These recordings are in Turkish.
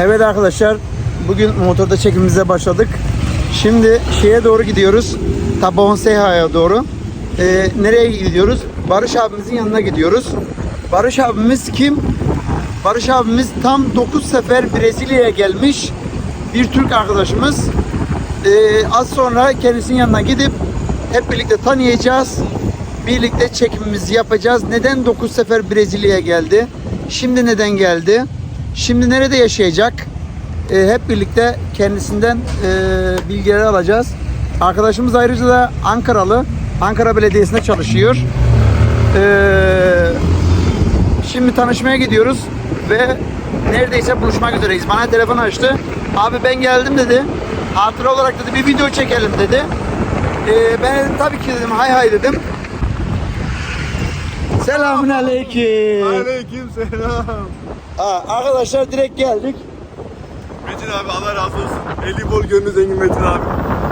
Evet arkadaşlar bugün motorda çekimimize başladık. Şimdi şeye doğru gidiyoruz. Tabon Seha'ya doğru. Ee, nereye gidiyoruz? Barış abimizin yanına gidiyoruz. Barış abimiz kim? Barış abimiz tam 9 sefer Brezilya'ya gelmiş bir Türk arkadaşımız. Ee, az sonra kendisinin yanına gidip hep birlikte tanıyacağız. Birlikte çekimimizi yapacağız. Neden 9 sefer Brezilya'ya geldi? Şimdi neden geldi? Şimdi nerede yaşayacak? Ee, hep birlikte kendisinden e, bilgileri alacağız. Arkadaşımız ayrıca da Ankaralı. Ankara Belediyesi'nde çalışıyor. Ee, Şimdi tanışmaya gidiyoruz ve neredeyse buluşmak üzereyiz. Bana telefon açtı. Abi ben geldim dedi. Hatıra olarak dedi bir video çekelim dedi. Ee, ben dedim, tabii ki dedim hay hay dedim. Selamun aleyküm. Aleyküm selam. Aa, arkadaşlar direkt geldik. Metin abi Allah razı olsun. Eli bol gönlü zengin Metin abi.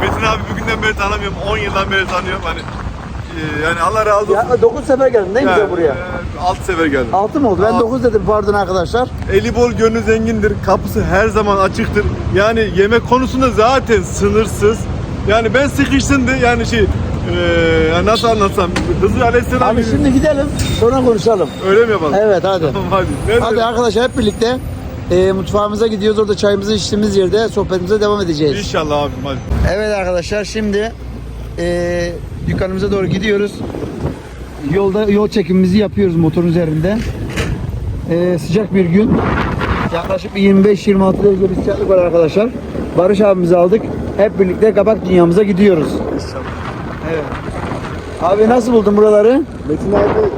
Metin abi bugünden beri tanımıyorum. 10 yıldan beri tanıyorum. Hani e, yani Allah razı olsun. Ya 9 sefer geldim değil mi sen buraya? 6 sefer geldim. 6 mı oldu? Ben Alt. 9 dedim pardon arkadaşlar. Eli bol gönlü zengindir. Kapısı her zaman açıktır. Yani yemek konusunda zaten sınırsız. Yani ben sıkıştımdı yani şey e, nasıl anlatsam Hızır Aleyhisselam Abi gibi- şimdi gidelim sonra konuşalım. öyle mi yapalım? Evet hadi. Tamam hadi. Nerede? Hadi arkadaşlar hep birlikte e, mutfağımıza gidiyoruz. Orada çayımızı içtiğimiz yerde sohbetimize devam edeceğiz. İnşallah abim hadi. Evet arkadaşlar şimdi e, dükkanımıza doğru gidiyoruz. Yolda yol çekimimizi yapıyoruz motorun üzerinde. E, sıcak bir gün. Yaklaşık bir 25-26 derece bir sıcaklık var arkadaşlar. Barış abimizi aldık. Hep birlikte kabak dünyamıza gidiyoruz. Evet. Abi nasıl buldun buraları? Metin abi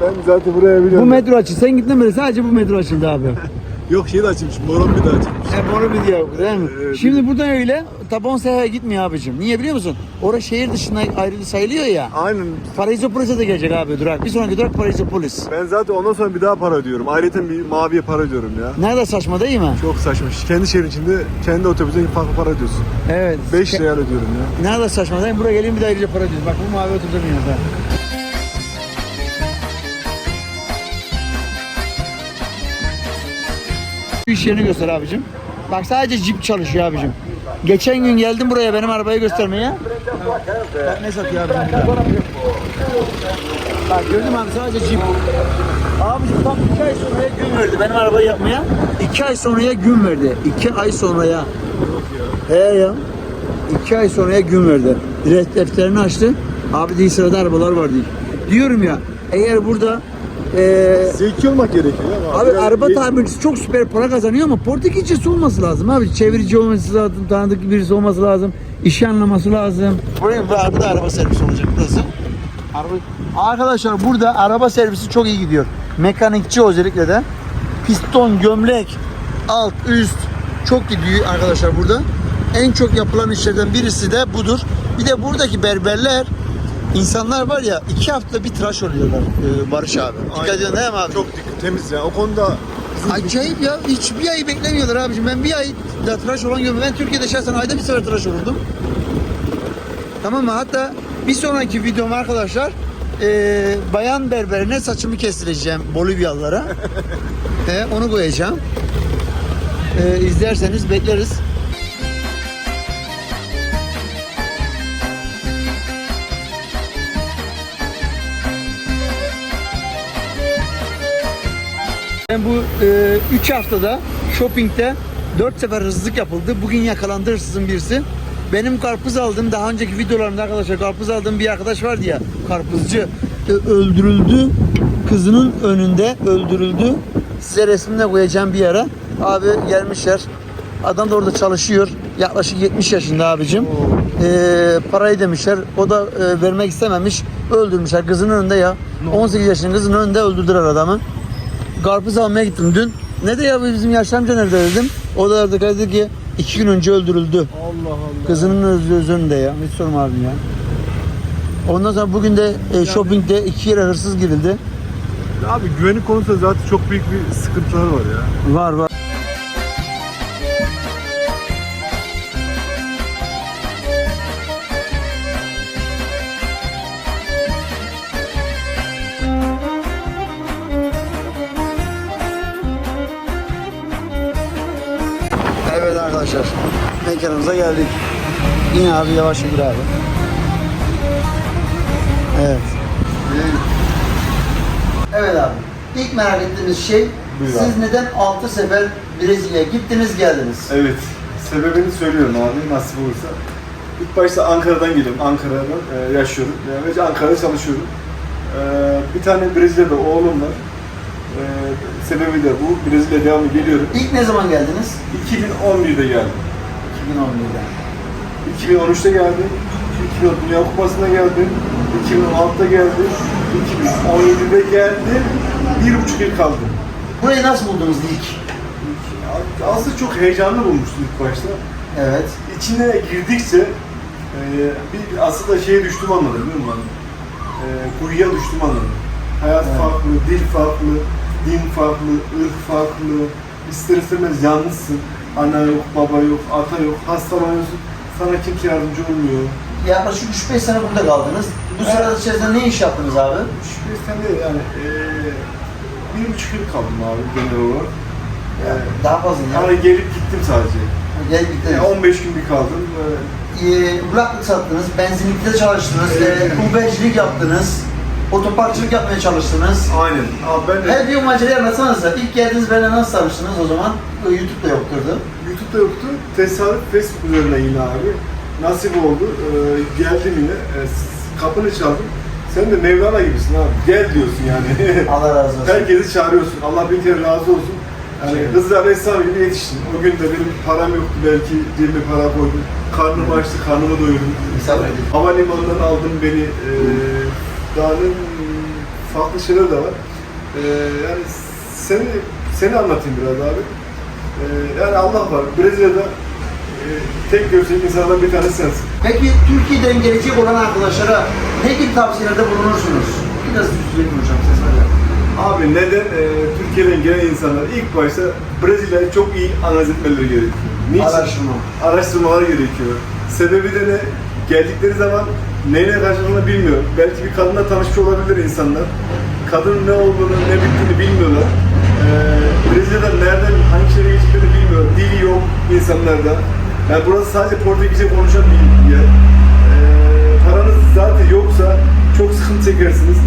ben zaten buraya Bu biliyorum. metro açıldı. Sen gittin mi? Sadece bu metro açıldı abi. Yok şey de açılmış. Moron bir de açılmış. Hep onu biliyor değil mi? Evet, Şimdi buradan öyle Tabon Seha'ya gitmiyor abicim. Niye biliyor musun? Orası şehir dışına ayrı sayılıyor ya. Aynen. Paraisopolis'e de gelecek abi durak. Bir sonraki durak Paraisopolis. Ben zaten ondan sonra bir daha para ödüyorum. Ayrıca bir maviye para ödüyorum ya. Nerede saçma değil mi? Çok saçma. Kendi şehrin içinde kendi otobüse farklı para ödüyorsun. Evet. 5 Ke- real ödüyorum ya. Nerede saçma değil mi? Buraya geleyim bir de ayrıca para ödüyoruz. Bak bu mavi oturdu dünyada. Şu iş yerini göster abicim. Bak sadece jip çalışıyor abicim. Geçen gün geldim buraya benim arabayı göstermeye. Bak ne satıyor abicim. Bak gördün abi sadece jip. Abicim tam iki ay sonraya gün verdi benim arabayı yapmaya. İki ay sonraya gün verdi. İki ay sonraya. He ya. İki ay sonraya gün verdi. Direkt defterini açtı. Abi değil sırada arabalar var değil. Diyorum ya eğer burada eee Zeki olmak gerekiyor ama. Abi biraz araba tamircisi çok süper para kazanıyor ama Portekizcesi olması lazım abi. Çevirici olması lazım, tanıdık birisi olması lazım. işi anlaması lazım. Buraya burada araba servisi olacak burası. Araba... Arkadaşlar burada araba servisi çok iyi gidiyor. Mekanikçi özellikle de. Piston, gömlek, alt, üst çok gidiyor arkadaşlar burada. En çok yapılan işlerden birisi de budur. Bir de buradaki berberler insanlar var ya iki hafta bir tıraş oluyorlar e, Barış abi. Dikkat Aynen. değil mi abi? Çok dik- temiz ya. O konuda bizim Acayip ya. Hiç bir ay beklemiyorlar abicim. Ben bir ay da tıraş olan görmedim. Ben Türkiye'de şahsen ayda bir sefer tıraş olurdum. Tamam mı? Hatta bir sonraki videom arkadaşlar eee, bayan berberine saçımı kestireceğim Bolivyalılara. Eee, onu koyacağım. Eee izlerseniz bekleriz. Ben bu 3 haftada shoppingde 4 sefer hırsızlık yapıldı. Bugün yakalandı hırsızın birisi. Benim karpuz aldığım daha önceki videolarımda arkadaşlar karpuz aldığım bir arkadaş vardı ya karpuzcu e, öldürüldü. Kızının önünde öldürüldü. Size resmini de koyacağım bir ara. Abi gelmişler. Adam da orada çalışıyor. Yaklaşık 70 yaşında abicim. Ee, parayı demişler. O da e, vermek istememiş. Öldürmüşler kızının önünde ya. 18 yaşında kızının önünde öldürdüler adamı. Karpuz almaya gittim dün. Ne de ya bizim yaşlı amca nerede dedim. O da dedi ki iki gün önce öldürüldü. Allah Allah. Kızının öz, öz önünde ya. Hiç sorma abim ya. Ondan sonra bugün de e, shoppingde iki yere hırsız girildi. Abi güvenlik konusunda zaten çok büyük bir sıkıntılar var ya. Var var. Arkadaşlar. Mekanımıza geldik. Yine abi yavaş yürü abi. Evet. Evet abi. İlk merak ettiğimiz şey Buyur siz abi. neden 6 sefer Brezilya'ya gittiniz geldiniz? Evet. Sebebini söylüyorum abi nasip olursa. İlk başta Ankara'dan geliyorum. Ankara'da e, yaşıyorum. Yani ve Ankara'da çalışıyorum. E, bir tane Brezilya'da oğlum var. Sebebi de bu. Brezilya devamlı geliyorum. İlk ne zaman geldiniz? 2011'de geldim. 2011'de. 2013'te geldim. 2010 Dünya Kupası'na geldim. 2016'da geldim. 2017'de geldim. Bir buçuk yıl kaldım. Burayı nasıl buldunuz ilk? Aslında çok heyecanlı bulmuştum ilk başta. Evet. İçine girdikçe e, bir aslında şeye düştüm anladım değil mi? E, kuyuya düştüm anladım. Hayat Evet. farklı, dil farklı, din farklı, ırk farklı. İster istemez yalnızsın. Ana yok, baba yok, ata yok, hastalanıyorsun. Sana kimse yardımcı olmuyor. Yaklaşık 3-5 sene burada kaldınız. Bu Evet. sırada içerisinde ne iş yaptınız abi? Şükür sen de yani e, bir buçuk yıl kaldım abi genel olarak. Yani, Daha fazla ya. hani gelip gittim sadece. Gel gittiniz. Yani 15 gün bir kaldım. Böyle Ee, kulaklık sattınız, benzinlikte çalıştınız, Evet. e, Ubercilik yaptınız, otoparkçılık yapmaya çalıştınız. Aynen. Abi ben de Her bir macerayı anlatsanıza. İlk geldiğiniz benimle nasıl tanıştınız o zaman? YouTube'da yokturdu. YouTube'da yoktu. Tesadüf Facebook üzerinden yine abi. Nasip oldu. Ee, geldim yine. Ee, kapını çaldım. Sen de Mevlana gibisin abi. Gel diyorsun yani. Allah razı olsun. Herkesi çağırıyorsun. Allah bin kere razı olsun. Yani Evet. Hızır Aleyhisselam gibi yetiştin. O gün de benim param yoktu. Belki cebime para koydum. Karnım açtı, karnımı doyurdum. Havalimanından aldın beni. Ee, daha ne farklı şeyler de var. Ee, yani seni seni anlatayım biraz abi. Ee, yani Allah var. Brezilya'da e, tek görsek insanlardan bir tanesi sensin. Peki Türkiye'den gelecek olan arkadaşlara ne gibi tavsiyelerde bulunursunuz? Biraz düzgün konuşalım ses. Abi neden e, Türkiye'den gelen insanlar ilk başta Brezilya'yı çok iyi analiz etmeleri gerekiyor. Niçin? Araştırma. Araştırmaları gerekiyor. Sebebi de ne? Geldikleri zaman neyle karşıladığını bilmiyor. Belki bir kadınla tanışmış olabilir insanlar. Kadının ne olduğunu, ne bittiğini bilmiyorlar. Ee, Brezilya'da nereden, hangi şehre geçtiklerini bilmiyor. Dili yok insanlarda. Yani burası sadece Portekizce konuşan bir yer. Ee, paranız zaten yoksa çok sıkıntı çekersiniz.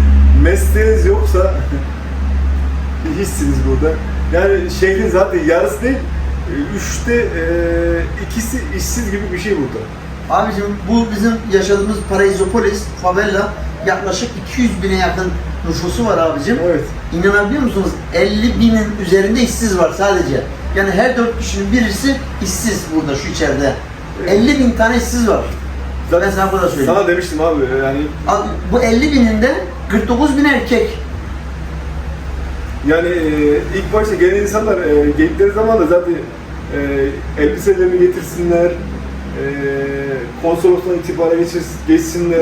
Mesleğiniz yoksa hiçsiniz burada. Yani şehrin zaten yarısı değil, e, üçte e, ikisi işsiz gibi bir şey burada. Abicim bu bizim yaşadığımız Paraisopolis, favela yaklaşık 200 bine yakın nüfusu var abicim. Evet. İnanabiliyor musunuz? 50 binin üzerinde işsiz var sadece. Yani her 4 kişinin birisi işsiz burada şu içeride. Evet. 50 bin tane işsiz var. Ben sana burada söyleyeyim. Sana demiştim abi yani Abi, bu 50 bininde 49 bin erkek. yani e, ilk başta gelen insanlar e, geldikleri zaman da zaten e, elbiselerini getirsinler, e, konsolostan itibara geçir, geçsinler.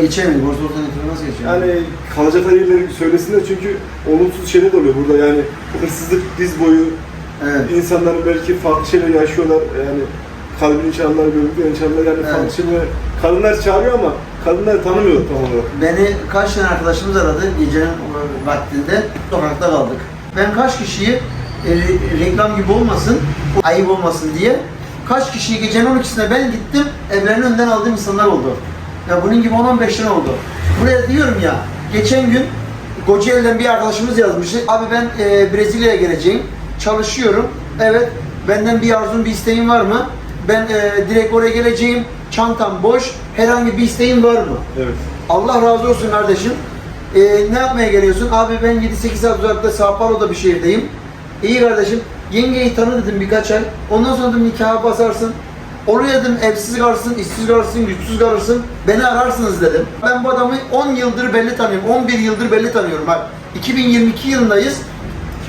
Borsa ortadan itibaren nasıl geçiyor? Yani kalacak yerleri söylesinler çünkü olumsuz şeyler de oluyor burada yani hırsızlık diz boyu evet. insanlar belki farklı şeyler yaşıyorlar yani kalbini çalarlar, göbeklerini çalarlar yani Evet. farklı şeyler kadınlar çağırıyor ama kadınlar tanımıyor tam olarak. Beni kaç tane arkadaşımız aradı gecenin e, vaktinde sokakta kaldık. Ben kaç kişiyi e, re- reklam gibi olmasın, ayıp olmasın diye kaç kişiyi gecenin 12'sinde ben gittim evlerinin önünden aldığım insanlar oldu. Ya bunun gibi 10-15 tane oldu. Buraya diyorum ya geçen gün Kocaeli'den bir arkadaşımız yazmıştı. Abi ben e, Brezilya'ya geleceğim. Çalışıyorum. Evet. Benden bir arzun, bir isteğin var mı? Ben e, direkt oraya geleceğim. Çantam boş. Herhangi bir isteğin var mı? Evet. Allah razı olsun kardeşim. Ee, ne yapmaya geliyorsun? Abi ben 7-8 saat uzakta Sao Paulo'da bir şehirdeyim. İyi kardeşim. Yengeyi tanı dedim birkaç ay. Ondan sonra dedim nikaha basarsın. Oraya dedim evsiz kalırsın, işsiz kalırsın, güçsüz kalırsın. Beni ararsınız dedim. Ben bu adamı 10 yıldır belli tanıyorum. 11 yıldır belli tanıyorum. Bak 2022 yılındayız.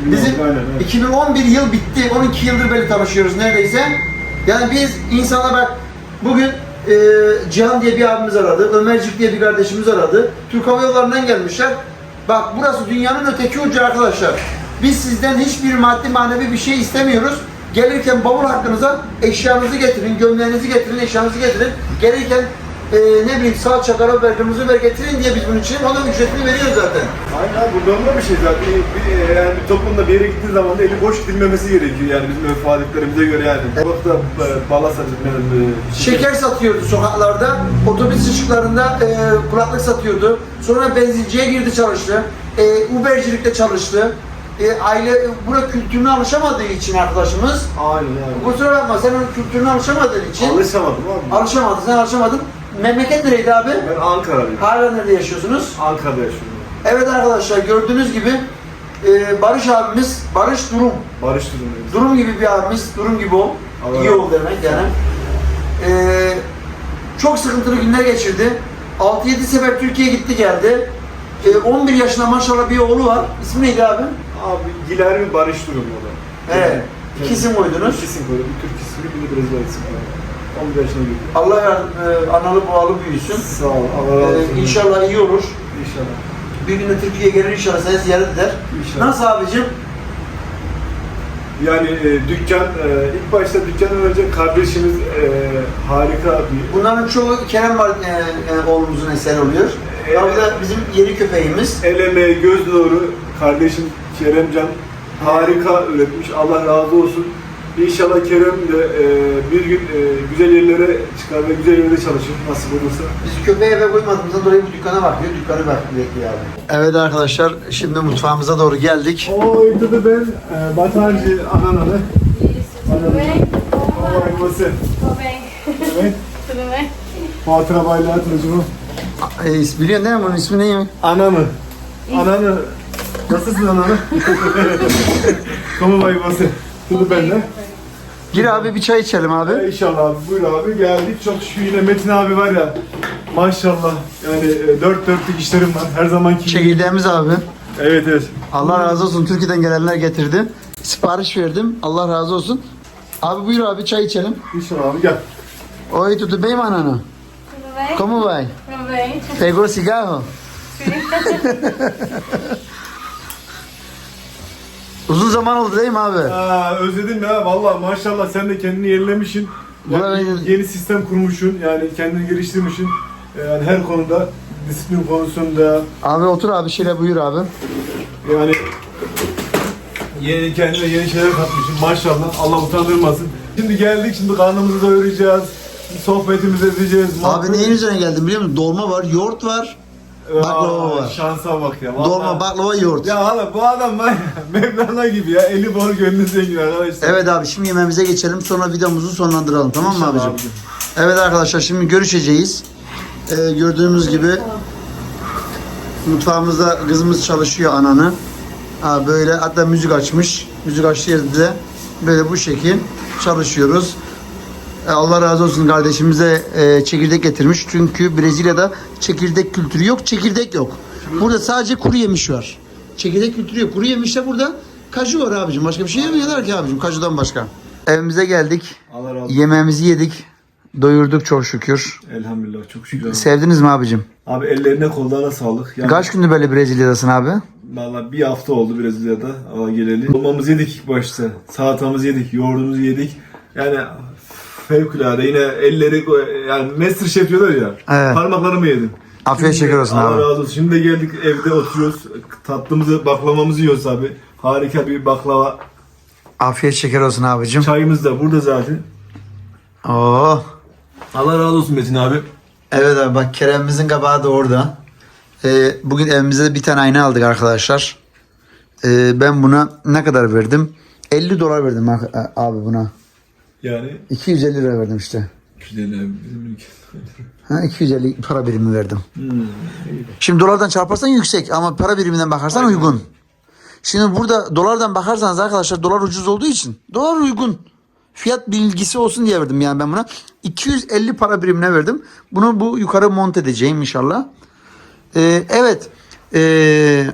Bizim 2016 aynen, evet. 2011 yıl bitti. 12 yıldır belli tanışıyoruz neredeyse. Yani biz insana bak bugün e, Cihan diye bir abimiz aradı. Ömercik diye bir kardeşimiz aradı. Türk Hava Yolları'ndan gelmişler. Bak burası dünyanın öteki ucu arkadaşlar. Biz sizden hiçbir maddi manevi bir şey istemiyoruz. Gelirken bavul hakkınıza eşyanızı getirin, gömleğinizi getirin, eşyanızı getirin. Gelirken e, ne bileyim salça, karabiber, kırmızı biber getirin diye biz bunun için onun ücretini veriyoruz zaten. Aynen bu normal bir şey zaten. Bir, bir, yani bir toplumda bir yere gittiğin zaman da eli boş gidilmemesi gerekiyor yani bizim örf adetlerimize göre yani. Sokakta e, bala satılmayan e, Şeker satıyordu sokaklarda, otobüs ışıklarında e, kulaklık satıyordu. Sonra benzinciye girdi çalıştı, e, Ubercilikte çalıştı. E, aile buna kültürüne alışamadığı için arkadaşımız, Aynen yani. kusura bakma sen onun kültürüne alışamadığın için, Alışamadım abi. alışamadın, sen alışamadın. Memleket nereydi abi? Ben Ankara'lıyım. Hala nerede yaşıyorsunuz? Ankara'da yaşıyorum. Evet arkadaşlar gördüğünüz gibi e, Barış abimiz, Barış Durum. Barış durumundayız. Durum gibi bir abimiz, durum gibi ol. Allah İyi razı ol demek yani. Ee, çok sıkıntılı günler geçirdi. 6-7 sefer Türkiye'ye gitti geldi. Ee, 11 yaşında maşallah bir oğlu var. İsmi neydi abi? Abi Gilermi Barış durumu o da. Evet. İkisim koydunuz. İkisin koydum. Bir Türk ismi, bir de Brezilya ismi koydum. 11 yaşına girdim. Allah yardım, e, analı babalı büyüsün. Sağ ol. Allah razı olsun. Ee, inşallah iyi olur. İnşallah. Bir gün de Türkiye'ye gelir inşallah seni ziyaret eder. İnşallah. Nasıl abicim? Yani e, dükkan, e, ilk başta dükkandan önce kardeşimiz e, harika bir Bunların çoğu Kerem var e, e, oğlumuzun eseri oluyor. Evet. Ya bu da bizim yeni köpeğimiz. el emeği, göz nuru kardeşim Keremcan harika üretmiş. Allah razı olsun. İnşallah Kerem de e, bir gün e, güzel yerlere çıkar ve güzel yerlere çalışır nasip olursa. Biz köpeğe eve koymadığımızdan dolayı bu dükkana bakıyor. Dükkanı bak- bekliyor abi. Evet arkadaşlar şimdi mutfağımıza doğru geldik. O da ben e? Olay você. Tudo bem. Evet. Pode trabalhar tudo. E, biliyorsun değil mi bunun ismi ne? Ananı. Ananı. Nasılsın ananı? Como vai você? Tudo bem ne? Gir abi bir çay içelim abi. Ee, İnşallah abi. Buyur abi. Geldik. Çok şükür yine Metin abi var ya. Maşallah. Yani e, dört dörtlük işlerim var. Her zamanki gibi. Çekirdeğimiz abi. Evet evet. Allah razı olsun Türkiye'den gelenler getirdi. Sipariş verdim. Allah razı olsun. Abi buyur abi çay içelim. İnşallah abi gel. Oi, tudo bem, manano? Tudo bem? Como vai? Tudo bem? Pegou cigarro? Uzun zaman oldu değil mi abi? Aa, özledim ya. Vallahi maşallah sen de kendini yenilemişsin. Yani yeni sistem kurmuşsun. Yani kendini geliştirmişsin. Yani her konuda disiplin konusunda Abi otur abi şöyle buyur abi. yani yeni kendine yeni şeyler katmışsın. Maşallah. Allah utandırmasın. Şimdi geldik. Şimdi karnımızı doyuracağız. Sohbetimizi edeceğiz. Abi neyin üzerine geldim biliyor musun? Dolma var, yoğurt var. Baklava var. Şansa bak ya. vallahi. Dolma, baklava, yoğurt. Ya hala bu adam var ya Mevlana gibi ya. Eli bol gönlü zengin arkadaşlar. Evet abi şimdi yemeğimize geçelim sonra videomuzu sonlandıralım tamam mı İnşallah abicim? abicim. Evet arkadaşlar şimdi görüşeceğiz. Ee, gördüğümüz gibi mutfağımızda kızımız çalışıyor ananı. Ha, böyle hatta müzik açmış. Müzik açtığı yerde de böyle bu şekil çalışıyoruz. Ee, Allah razı olsun kardeşimize e, çekirdek getirmiş. Çünkü Brezilya'da çekirdek kültürü yok, çekirdek yok. Burada sadece kuru yemiş var. Çekirdek kültürü yok. Kuru yemişte burada kaju var abicim. Başka bir şey yemiyorlar ki abicim kajudan başka. Evimize geldik. Allah razı olsun. Yemeğimizi yedik. Doyurduk çok şükür. Elhamdülillah çok şükür. Sevdiniz mi abicim? Abi ellerine kollarına sağlık. Yani Kaç gündür böyle Brezilya'dasın abi? Valla bir hafta oldu Brezilya'da Allah geleli. Dolmamızı yedik ilk başta. Salatamızı yedik, yoğurdumuzu yedik. Yani fevkalade yine elleri yani master chef diyorlar ya. Evet. Parmaklarımı yedim. Afiyet şeker olsun Allah abi. razı olsun. Şimdi de geldik evde oturuyoruz. Tatlımızı, baklavamızı yiyoruz abi. Harika bir baklava. Afiyet şeker olsun abicim. Çayımız da burada zaten. Oo. Allah razı olsun Metin abi. Evet abi bak Kerem'imizin kabağı da orada. Ee, bugün evimize bir tane ayna aldık arkadaşlar. Ee, ben buna ne kadar verdim? 50 dolar verdim abi buna. Yani 250 lira verdim işte. güzel abi. bizim ülke. Ha, 250 para birimi verdim. Şimdi dolardan çarparsan yüksek ama para biriminden bakarsan uygun. Şimdi burada dolardan bakarsanız arkadaşlar dolar ucuz olduğu için dolar uygun. Fiyat bilgisi olsun diye verdim yani ben buna. 250 para birimine verdim. Bunu bu yukarı monte edeceğim inşallah. Ee, evet. Ee,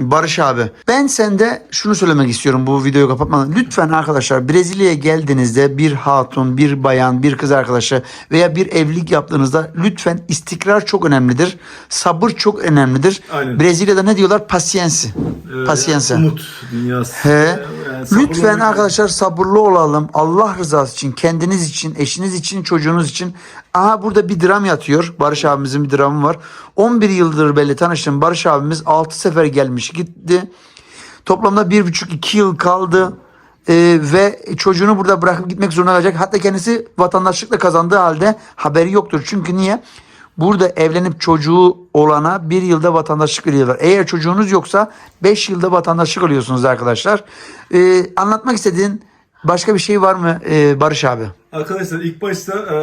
Barış abi. Ben sende şunu söylemek istiyorum bu videoyu kapatmadan. Lütfen arkadaşlar Brezilya'ya geldiğinizde bir hatun, bir bayan, bir kız arkadaşı veya bir evlilik yaptığınızda lütfen istikrar çok önemlidir. Sabır çok önemlidir. Aynen. Brezilya'da ne diyorlar? Pasiyensi. Ee, Pasiyense. Umut dünyası. He. Sabırlı Lütfen olmak- arkadaşlar sabırlı olalım. Allah rızası için, kendiniz için, eşiniz için, çocuğunuz için. Aha burada bir dram yatıyor. Barış abimizin bir dramı var. 11 yıldır belli tanıştım. Barış abimiz 6 sefer gelmiş gitti. Toplamda 1,5-2 yıl kaldı. Ee, ve çocuğunu burada bırakıp gitmek zorunda kalacak. Hatta kendisi vatandaşlıkla kazandığı halde haberi yoktur. Çünkü niye? Burada evlenip çocuğu olana bir yılda vatandaşlık veriyorlar. Eğer çocuğunuz yoksa 5 yılda vatandaşlık alıyorsunuz arkadaşlar. Ee, anlatmak istediğin başka bir şey var mı ee, Barış abi? Arkadaşlar ilk başta e,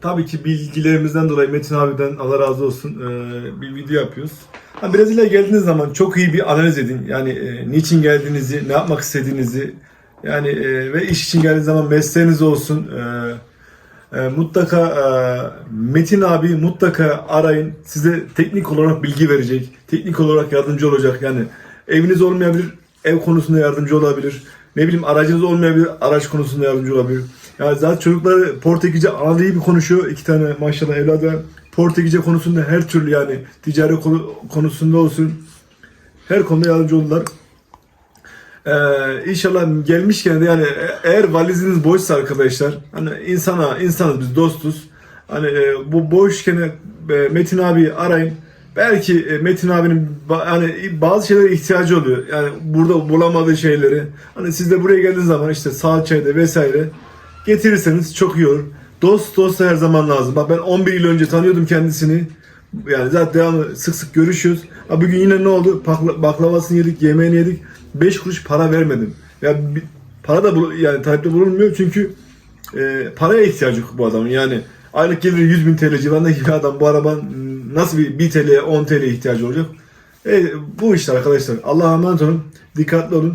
tabii ki bilgilerimizden dolayı Metin abiden Allah razı olsun e, bir video yapıyoruz. Ha, Brezilya'ya geldiğiniz zaman çok iyi bir analiz edin. Yani e, niçin geldiğinizi, ne yapmak istediğinizi yani e, ve iş için geldiğiniz zaman mesleğiniz olsun. E, e, mutlaka e, Metin abi mutlaka arayın. Size teknik olarak bilgi verecek. Teknik olarak yardımcı olacak. Yani eviniz olmayabilir, ev konusunda yardımcı olabilir. Ne bileyim aracınız olmayabilir, araç konusunda yardımcı olabilir. Yani zaten çocuklar Portekizce ana dili bir konuşuyor. İki tane maşallah evladı. Portekizce konusunda her türlü yani ticari konu- konusunda olsun. Her konuda yardımcı oldular. Ee, inşallah gelmişken de yani e- eğer valiziniz boşsa arkadaşlar hani insana insanız biz dostuz. Hani e, bu boşken e, Metin abi arayın. Belki e, Metin abinin ba- hani bazı şeylere ihtiyacı oluyor. Yani burada bulamadığı şeyleri. Hani siz de buraya geldiğiniz zaman işte salçaydı vesaire getirirseniz çok iyi olur. Dost dost her zaman lazım. Bak ben 11 yıl önce tanıyordum kendisini. Yani zaten sık sık görüşüyoruz. Ha bugün yine ne oldu? Bakla- baklavasını yedik, yemeğini yedik. 5 kuruş para vermedim. Ya bir- para da bul- yani talepte bulunmuyor çünkü e, paraya ihtiyacı yok bu adamın. Yani aylık geliri 100 bin TL civarındaki bir adam bu araban nasıl bir 1 TL 10 TL ihtiyacı olacak? E, bu işte arkadaşlar. Allah'a emanet olun. Dikkatli olun.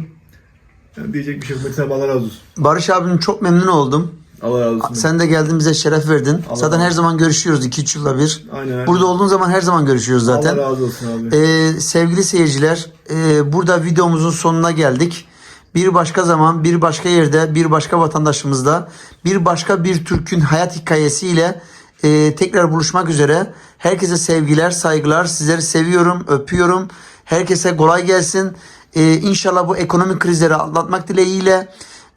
Yani diyecek bir şey yok. Metin abi Allah razı olsun. Barış abim çok memnun oldum. Allah razı olsun. Sen de geldin bize şeref verdin. Allah zaten razı her zaman görüşüyoruz 2-3 yılda bir. Aynen, aynen. Burada olduğun zaman her zaman görüşüyoruz zaten. Allah razı olsun abi. Ee, sevgili seyirciler, e, burada videomuzun sonuna geldik. Bir başka zaman, bir başka yerde, bir başka vatandaşımızda, bir başka bir Türk'ün hayat hikayesiyle e, tekrar buluşmak üzere. Herkese sevgiler, saygılar. Sizleri seviyorum, öpüyorum. Herkese kolay gelsin. E, inşallah bu ekonomik krizleri atlatmak dileğiyle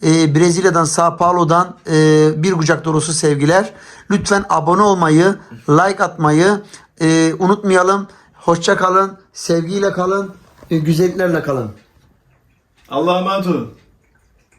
e, Brezilya'dan, Sao Paulo'dan e, bir kucak dolusu sevgiler. Lütfen abone olmayı, like atmayı e, unutmayalım. Hoşça kalın, sevgiyle kalın, e, güzelliklerle kalın. Allah'a emanet olun.